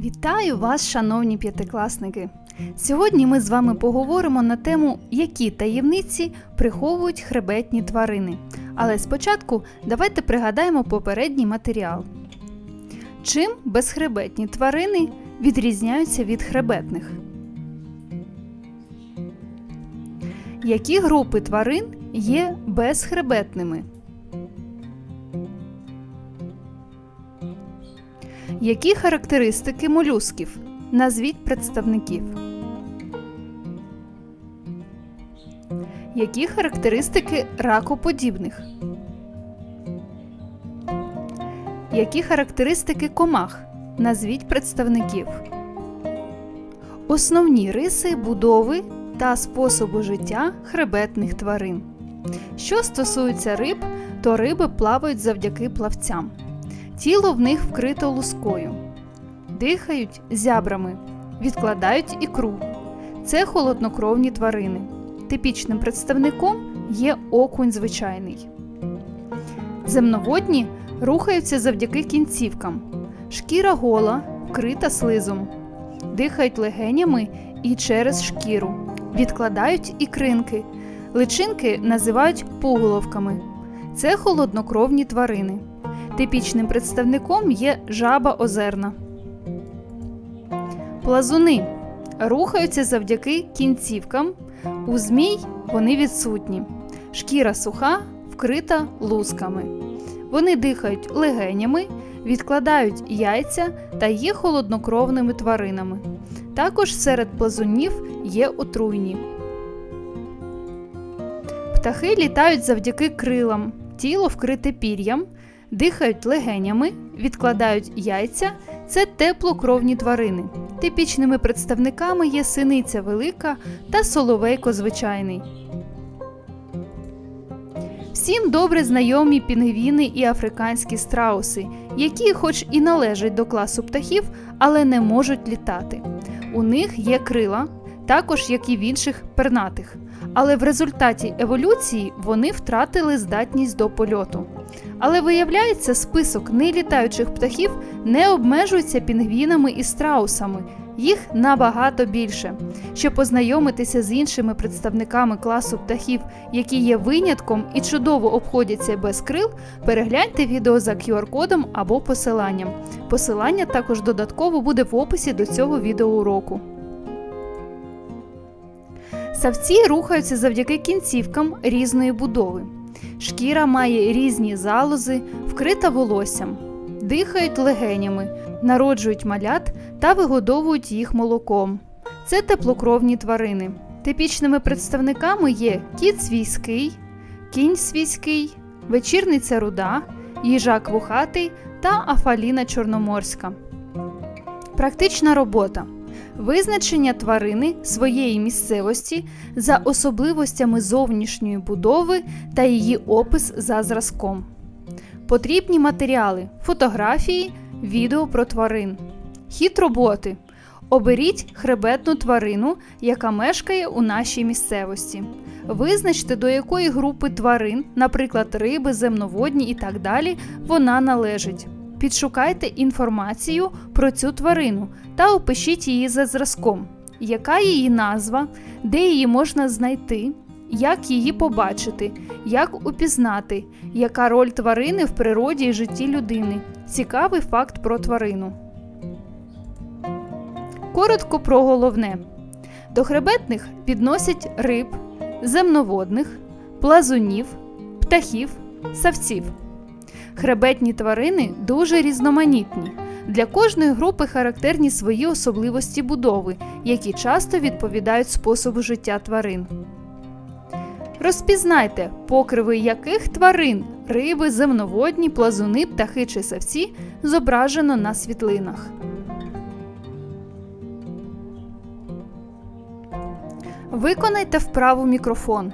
Вітаю вас, шановні п'ятикласники! Сьогодні ми з вами поговоримо на тему, які таємниці приховують хребетні тварини. Але спочатку давайте пригадаємо попередній матеріал. Чим безхребетні тварини відрізняються від хребетних? Які групи тварин є безхребетними? Які характеристики молюсків? Назвіть представників. Які характеристики ракоподібних? Які характеристики комах? Назвіть представників. Основні риси будови та способу життя хребетних тварин. Що стосується риб, то риби плавають завдяки плавцям. Тіло в них вкрито лускою. Дихають зябрами, відкладають ікру. Це холоднокровні тварини. Типічним представником є окунь звичайний. Земноводні рухаються завдяки кінцівкам. Шкіра гола, вкрита слизом. Дихають легенями і через шкіру. Відкладають ікринки. Личинки називають пуголовками. Це холоднокровні тварини. Типічним представником є жаба озерна. Плазуни рухаються завдяки кінцівкам. У змій вони відсутні. Шкіра суха, вкрита лусками. Вони дихають легенями, відкладають яйця та є холоднокровними тваринами. Також серед плазунів є отруйні. Птахи літають завдяки крилам, тіло вкрите пір'ям, дихають легенями, відкладають яйця це теплокровні тварини. Типічними представниками є синиця велика та соловейко звичайний. Всім добре знайомі пінгвіни і африканські страуси, які, хоч і належать до класу птахів, але не можуть літати. У них є крила, також як і в інших пернатих. Але в результаті еволюції вони втратили здатність до польоту. Але виявляється, список нелітаючих птахів не обмежується пінгвінами і страусами, їх набагато більше. Щоб познайомитися з іншими представниками класу птахів, які є винятком і чудово обходяться без крил, перегляньте відео за QR-кодом або посиланням. Посилання також додатково буде в описі до цього відеоуроку. Савці рухаються завдяки кінцівкам різної будови. Шкіра має різні залози, вкрита волоссям, дихають легенями, народжують малят та вигодовують їх молоком. Це теплокровні тварини. Типічними представниками є кіт свійський, кінь свійський, вечірниця руда, їжак вухатий та афаліна чорноморська. Практична робота. Визначення тварини своєї місцевості за особливостями зовнішньої будови та її опис за зразком. Потрібні матеріали, фотографії, відео про тварин. Хід роботи. Оберіть хребетну тварину, яка мешкає у нашій місцевості. Визначте, до якої групи тварин, наприклад, риби, земноводні і так далі, вона належить. Підшукайте інформацію про цю тварину та опишіть її за зразком, яка її назва, де її можна знайти, як її побачити, як упізнати, яка роль тварини в природі і житті людини. Цікавий факт про тварину. Коротко про головне. До хребетних відносять риб, земноводних, плазунів, птахів, савців. Хребетні тварини дуже різноманітні. Для кожної групи характерні свої особливості будови, які часто відповідають способу життя тварин. Розпізнайте, покриви яких тварин риби, земноводні, плазуни, птахи чи савці зображено на світлинах. Виконайте вправу мікрофон.